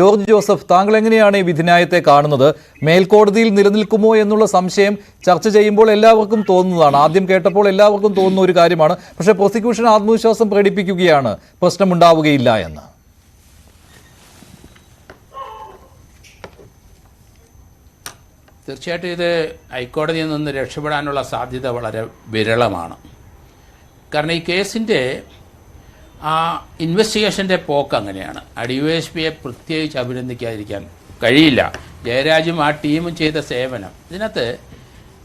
George Joseph താങ്കൾ എങ്ങനെയാണ് ഈ വിധിന്യായത്തെ കാണുന്നത്? മേൽക്കോടതിയിൽ നിലനിൽക്കുമോ എന്നുള്ള സംശയം ചർച്ച ചെയ്യുമ്പോൾ എല്ലാവർക്കും തോന്നുന്നതാണ്. ആദ്യം കേട്ടപ്പോൾ എല്ലാവർക്കും തോന്നുന്ന ഒരു കാര്യമാണ്. പക്ഷേ പ്രോസിക്യൂഷൻ ആത്മവിശ്വാസം പ്രകടിപ്പിക്കുകയാണ്. പ്രശ്നമുണ്ടാവുകയില്ല എന്ന്. തീർച്ചയായിട്ടും ഇത് ഹൈക്കോടതിയിൽ നിന്ന് രക്ഷപ്പെടാനുള്ള സാധ്യത വളരെ വിരളമാണ്. കാരണം ഈ കേസിന്റെ ആ ഇൻവെസ്റ്റിഗേഷന്റെ പോക്ക് അങ്ങനെയാണ്. ആ ഡി വൈ എസ് പിയെ പ്രത്യേകിച്ച് അഭിനന്ദിക്കാതിരിക്കാൻ കഴിയില്ല. ജയരാജും ആ ടീമും ചെയ്ത സേവനം. ഇതിനകത്ത്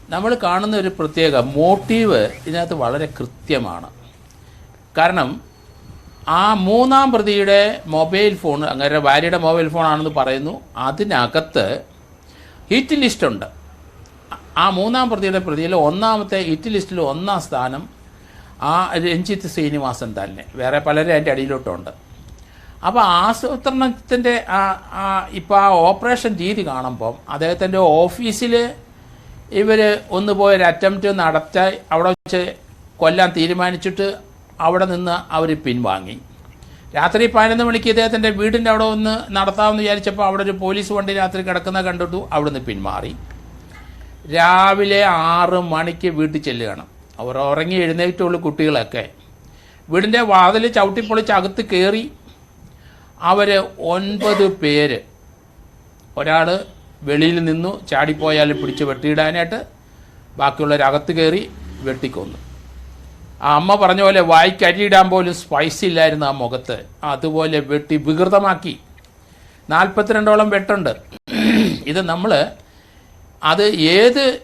നമ്മൾ കാണുന്ന ഒരു പ്രത്യേക മോട്ടീവ് ഇതിനകത്ത് വളരെ കൃത്യമാണ്. കാരണം ആ മൂന്നാം പ്രതിയുടെ മൊബൈൽ ഫോൺ അങ്ങനെ ഭാര്യയുടെ മൊബൈൽ ഫോണാണെന്ന് പറയുന്നു. അതിനകത്ത് ഹിറ്റ് ലിസ്റ്റുണ്ട് ആ മൂന്നാം പ്രതിയുടെ പ്രതിയിൽ ഒന്നാമത്തെ ഹിറ്റ് ലിസ്റ്റിൽ ഒന്നാം സ്ഥാനം ആ രഞ്ജിത്ത് ശ്രീനിവാസൻ തന്നെ. വേറെ പലരും അതിന്റെ അടിയിലോട്ടുണ്ട്. അപ്പോൾ ആസൂത്രണത്തിന്റെ ഇപ്പോൾ ആ ഓപ്പറേഷൻ രീതി കാണുമ്പം അദ്ദേഹത്തിന്റെ ഓഫീസിൽ ഇവർ ഒന്ന് പോയൊരു അറ്റംപ്റ്റ് നടത്ത അവിടെ വെച്ച് കൊല്ലാൻ തീരുമാനിച്ചിട്ട് അവിടെ നിന്ന് അവർ പിൻവാങ്ങി. രാത്രി പതിനൊന്ന് മണിക്ക് ഇദ്ദേഹത്തിന്റെ വീടിന്റെ അവിടെ ഒന്ന് നടത്താമെന്ന് വിചാരിച്ചപ്പോൾ അവിടെ ഒരു പോലീസ് വണ്ടി രാത്രി കിടക്കുന്ന കണ്ടിട്ടു അവിടുന്ന് പിന്മാറി രാവിലെ ആറ് മണിക്ക് വീട്ടിൽ ചെല്ലുകയാണ്. അവർ ഉറങ്ങി എഴുന്നേറ്റുള്ള കുട്ടികളൊക്കെ. വീടിന്റെ വാതിൽ ചവിട്ടിപ്പൊളിച്ച് അകത്ത് കയറി അവർ ഒൻപത് പേര്. ഒരാൾ വെളിയിൽ നിന്നു ചാടിപ്പോയാൽ പിടിച്ച് വെട്ടിയിടാനായിട്ട് ബാക്കിയുള്ളവരകത്ത് കയറി വെട്ടിക്കൊന്നു. ആ അമ്മ പറഞ്ഞ പോലെ വായിക്കരിയിടാൻ പോലും സ്പൈസ് ഇല്ലായിരുന്നു ആ മുഖത്ത്. അതുപോലെ വെട്ടി വികൃതമാക്കി. നാൽപ്പത്തിരണ്ടോളം വെട്ടുണ്ട്. ഇത് നമ്മൾ അത് ഏത്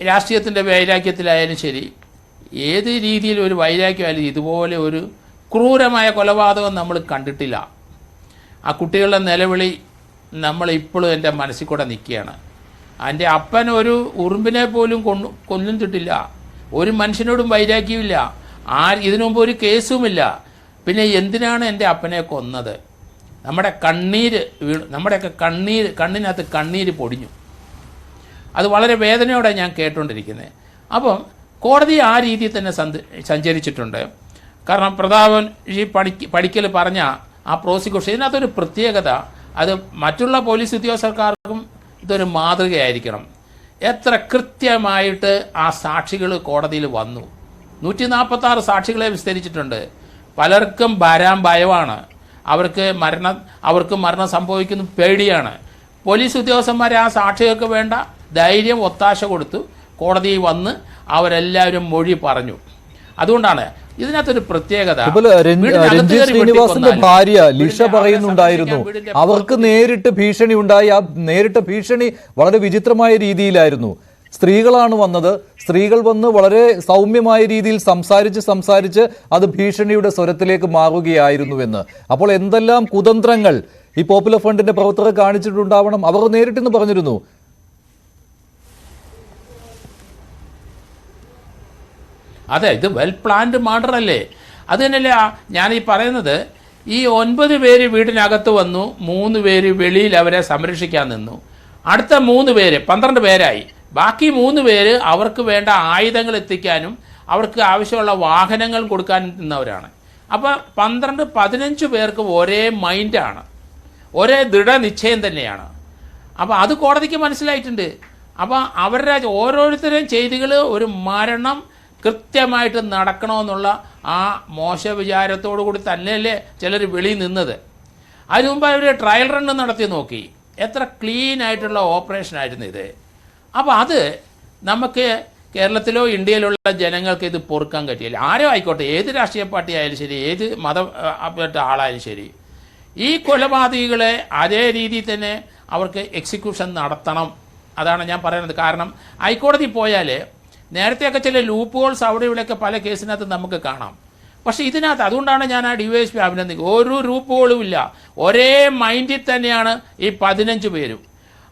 രാഷ്ട്രീയത്തിന്റെ വൈരാഗ്യത്തിലായാലും ശരി ഏത് രീതിയിൽ ഒരു വൈരാഗ്യമായാലും ഇതുപോലെ ഒരു ക്രൂരമായ കൊലപാതകം നമ്മൾ കണ്ടിട്ടില്ല. ആ കുട്ടികളുടെ നിലവിളി നമ്മളിപ്പോഴും എന്റെ മനസ്സിൽ കൂടെ നിൽക്കുകയാണ്. എന്റെ അപ്പൻ ഒരു ഉറുമ്പിനെ പോലും കൊന്നു തിട്ടില്ല. ഒരു മനുഷ്യനോടും വൈരാഗ്യമില്ല ആ ഇതിനു മുമ്പ് ഒരു കേസുമില്ല. പിന്നെ എന്തിനാണ് എന്റെ അപ്പനെ കൊന്നത്? നമ്മുടെ കണ്ണീര് വീണു നമ്മുടെയൊക്കെ കണ്ണീര് കണ്ണിനകത്ത് കണ്ണീര് പൊടിഞ്ഞു. അത് വളരെ വേദനയോടെ ഞാൻ കേട്ടുകൊണ്ടിരിക്കുന്നത് അപ്പം കോടതി ആ രീതിയിൽ തന്നെ സഞ്ചരിച്ചിട്ടുണ്ട്. കാരണം പ്രതാപൻ ഈ പഠിക്ക് പഠിക്കൽ പറഞ്ഞ ആ പ്രോസിക്യൂഷൻ ഇതിനകത്തൊരു പ്രത്യേകത അത് മറ്റുള്ള പോലീസ് ഉദ്യോഗസ്ഥർക്കാർക്കും ഇതൊരു മാതൃകയായിരിക്കണം. എത്ര കൃത്യമായിട്ട് ആ സാക്ഷികൾ കോടതിയിൽ വന്നു. നൂറ്റി നാൽപ്പത്തി ആറ് സാക്ഷികളെ വിസ്തരിച്ചിട്ടുണ്ട്. പലർക്കും വരാൻ ഭയമാണ്. അവർക്ക് മരണം അവർക്ക് മരണം സംഭവിക്കുന്ന പേടിയാണ്. പോലീസ് ഉദ്യോഗസ്ഥന്മാരെ ആ സാക്ഷികൾക്ക് വേണ്ട ധൈര്യം ഒത്താശ കൊടുത്തു. കോടതിയിൽ വന്ന് അവരെല്ലാവരും മൊഴി പറഞ്ഞു. അതുകൊണ്ടാണ് ഇതിനകത്തൊരു പ്രത്യേകത. ഇപ്പോൾ രഞ്ജി- വീടിനകത്ത് രഞ്ജിത്ത് കയറി ശ്രീനിവാസന്റെ ഭാര്യ ലിഷ പറയുന്നുണ്ടായിരുന്നു. അവർക്ക് നേരിട്ട് ഭീഷണി ഉണ്ടായി. ആ നേരിട്ട ഭീഷണി വളരെ വിചിത്രമായ രീതിയിലായിരുന്നു. സ്ത്രീകളാണ് വന്നത്. സ്ത്രീകൾ വന്ന് വളരെ സൗമ്യമായ രീതിയിൽ സംസാരിച്ച് സംസാരിച്ച് അത് ഭീഷണിയുടെ സ്വരത്തിലേക്ക് മാറുകയായിരുന്നുവെന്ന്. അപ്പോൾ എന്തെല്ലാം കുതന്ത്രങ്ങൾ ഈ പോപ്പുലർ ഫ്രണ്ടിന്റെ പ്രവർത്തകർ കാണിച്ചിട്ടുണ്ടാവണം. അവർ നേരിട്ടെന്ന് പറഞ്ഞിരുന്നു. അതെ ഇത് വെൽ പ്ലാൻഡ് മർഡർ അല്ലേ? അത് ഞാൻ ഈ പറയുന്നത് ഈ ഒൻപത് പേര് വീടിനകത്ത് വന്നു മൂന്ന് പേര് വെളിയിൽ അവരെ സംരക്ഷിക്കാൻ നിന്നു. അടുത്ത മൂന്ന് പേര് പന്ത്രണ്ട് പേരായി. ബാക്കി മൂന്ന് പേര് അവർക്ക് വേണ്ട ആയുധങ്ങൾ എത്തിക്കാനും അവർക്ക് ആവശ്യമുള്ള വാഹനങ്ങൾ കൊടുക്കാൻ നിന്നവരാണ്. അപ്പോൾ പന്ത്രണ്ട് പതിനഞ്ച് പേർക്ക് ഒരേ മൈൻഡാണ് ഒരേ ദൃഢനിശ്ചയം തന്നെയാണ്. അപ്പോൾ അത് കോടതിക്ക് മനസ്സിലായിട്ടുണ്ട്. അപ്പോൾ അവരുടെ ഓരോരുത്തരെയും ചെയ്തികൾ ഒരു മരണം കൃത്യമായിട്ട് നടക്കണമെന്നുള്ള ആ മോശ വിചാരത്തോടു കൂടി തന്നെയല്ലേ ചിലർ വെളിയിൽ നിന്നത്. അതിനു മുമ്പ് അവർ ട്രയൽ റൺ നടത്തി നോക്കി. എത്ര ക്ലീൻ ആയിട്ടുള്ള ഓപ്പറേഷൻ ആയിരുന്നു ഇത്. അപ്പോൾ അത് നമുക്ക് കേരളത്തിലോ ഇന്ത്യയിലുള്ള ജനങ്ങൾക്ക് ഇത് പൊറുക്കാൻ കഴിയില്ല ആരോ ആയിക്കോട്ടെ ഏത് രാഷ്ട്രീയ പാർട്ടി ആയാലും ശരി ഏത് മതപ്പെട്ട ആളായാലും ശരി. ഈ കൊലപാതകികളെ അതേ രീതിയിൽ തന്നെ അവർക്ക് എക്സിക്യൂഷൻ നടത്തണം. അതാണ് ഞാൻ പറയുന്നത്. കാരണം ഹൈക്കോടതി പോയാൽ നേരത്തെയൊക്കെ ചില ലൂപ്പ് ഹോൾസ് അവിടെ ഇവിടെയൊക്കെ പല കേസിനകത്ത് നമുക്ക് കാണാം. പക്ഷേ ഇതിനകത്ത് അതുകൊണ്ടാണ് ഞാൻ ആ ഡി വൈ എസ് പി അഭിനന്ദിക്കുക. ഒരു ലൂപ്പ് ഇല്ല. ഒരേ മൈൻഡിൽ തന്നെയാണ് ഈ പതിനഞ്ച് പേരും.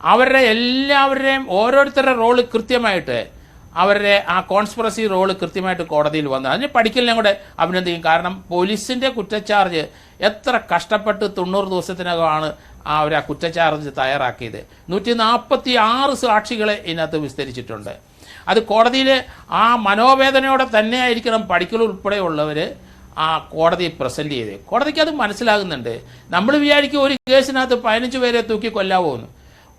അവരുടെ എല്ലാവരുടെയും ഓരോരുത്തരുടെ റോൾ കൃത്യമായിട്ട് അവരുടെ ആ കോൺസ്പിറസി റോൾ കൃത്യമായിട്ട് കോടതിയിൽ വന്നു. അതിന് പഠിക്കലിനെ കൂടെ അഭിനന്ദിക്കും. കാരണം പോലീസിന്റെ കുറ്റച്ചാർജ് എത്ര കഷ്ടപ്പെട്ട് തൊണ്ണൂറ് ദിവസത്തിനകമാണ് ആ ഒരു ആ കുറ്റച്ചാർജ് തയ്യാറാക്കിയത്. നൂറ്റി നാൽപ്പത്തി ആറ് സാക്ഷികളെ ഇതിനകത്ത് വിസ്തരിച്ചിട്ടുണ്ട്. അത് കോടതിയിൽ ആ മനോവേദനയോടെ തന്നെ ആയിരിക്കണം പഠിക്കൽ ഉൾപ്പെടെയുള്ളവർ ആ കോടതി പ്രസന്റ് ചെയ്തത് കോടതിക്ക് അത് മനസ്സിലാകുന്നുണ്ട്. നമ്മൾ വിചാരിക്കും ഒരു കേസിനകത്ത് പതിനഞ്ച് പേരെ തൂക്കി കൊല്ലാവോ എന്ന്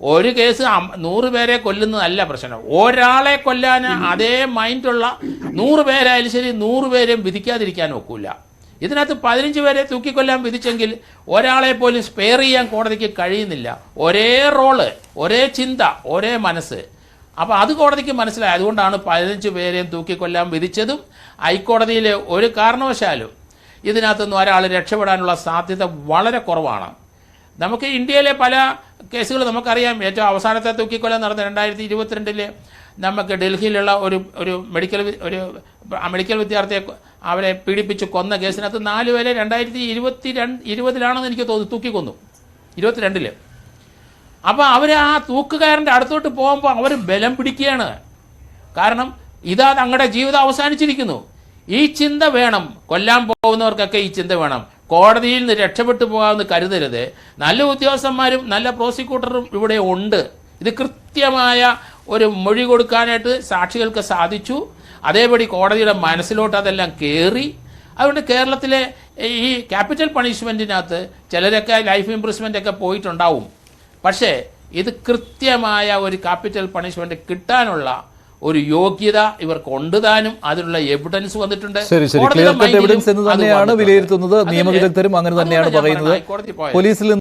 ഒരു കേസ് നൂറ് പേരെ കൊല്ലുന്നതല്ല പ്രശ്നം. ഒരാളെ കൊല്ലാൻ അതേ മൈൻഡുള്ള നൂറ് പേരായാലും ശരി നൂറ് പേരെയും വിധിക്കാതിരിക്കാൻ ഒക്കില്ല ഇതിനകത്ത് പതിനഞ്ച് പേരെ തൂക്കിക്കൊല്ലാൻ വിധിച്ചെങ്കിൽ ഒരാളെ പോലും സ്പെയർ ചെയ്യാൻ കോടതിക്ക് കഴിയുന്നില്ല. ഒരേ റോൾ ഒരേ ചിന്ത ഒരേ മനസ്സ്. അപ്പോൾ അത് കോടതിക്ക് മനസ്സിലായി. അതുകൊണ്ടാണ് പതിനഞ്ച് പേരെയും തൂക്കിക്കൊല്ലാൻ വിധിച്ചതും ഹൈക്കോടതിയിൽ ഒരു കാരണവശാലും ഇതിനകത്തുനിന്ന് ഒരാൾ രക്ഷപ്പെടാനുള്ള സാധ്യത വളരെ കുറവാണ്. നമുക്ക് ഇന്ത്യയിലെ പല കേസുകൾ നമുക്കറിയാം. ഏറ്റവും അവസാനത്തെ തൂക്കിക്കൊല നടന്ന രണ്ടായിരത്തി ഇരുപത്തിരണ്ടിൽ നമുക്ക് ഡൽഹിയിലുള്ള ഒരു ഒരു മെഡിക്കൽ ഒരു മെഡിക്കൽ വിദ്യാർത്ഥിയെ അവരെ പീഡിപ്പിച്ച് കൊന്ന കേസിനകത്ത് നാല് പേരെ രണ്ടായിരത്തി ഇരുപത്തി രണ്ട് ഇരുപതിലാണെന്ന് എനിക്ക് തോന്നുന്നു. തൂക്കിക്കൊന്നു. ഇരുപത്തിരണ്ടിൽ. അപ്പോൾ അവർ ആ തൂക്കുകാരന്റെ അടുത്തോട്ട് പോകുമ്പോൾ അവർ ബലം പിടിക്കുകയാണ്. കാരണം ഇതാ തങ്ങളുടെ ജീവിതം അവസാനിച്ചിരിക്കുന്നു. ഈ ചിന്ത വേണം. കൊല്ലാൻ പോകുന്നവർക്കൊക്കെ ഈ ചിന്ത വേണം. കോടതിയിൽ നിന്ന് രക്ഷപ്പെട്ടു പോകാമെന്ന് കരുതരുത്. നല്ല ഉദ്യോഗസ്ഥന്മാരും നല്ല പ്രോസിക്യൂട്ടറും ഇവിടെ ഉണ്ട്. ഇത് കൃത്യമായ ഒരു മൊഴി കൊടുക്കാനായിട്ട് സാക്ഷികൾക്ക് സാധിച്ചു. അതേപടി കോടതിയുടെ മനസ്സിലോട്ട് അതെല്ലാം കയറി അതുകൊണ്ട് കേരളത്തിലെ ഈ ക്യാപിറ്റൽ പണിഷ്മെന്റിനകത്ത് ചിലരൊക്കെ ലൈഫ് ഇംപ്രൂവ്മെന്റ് ഒക്കെ പോയിട്ടുണ്ടാവും. പക്ഷേ ഇത് കൃത്യമായ ഒരു ക്യാപിറ്റൽ പണിഷ്മെന്റ് കിട്ടാനുള്ള ഒരു യോഗ്യത ഇവർക്ക് ഉണ്ട് താനും അതിനുള്ള എവിഡൻസ് വന്നിട്ടുണ്ട്. ശരി ശരി. എവിഡൻസ് എന്ന് തന്നെയാണ് വിലയിരുത്തുന്നത്. നിയമവിദഗ്ധരും അങ്ങനെ തന്നെയാണ് പറയുന്നത്. പോലീസിൽ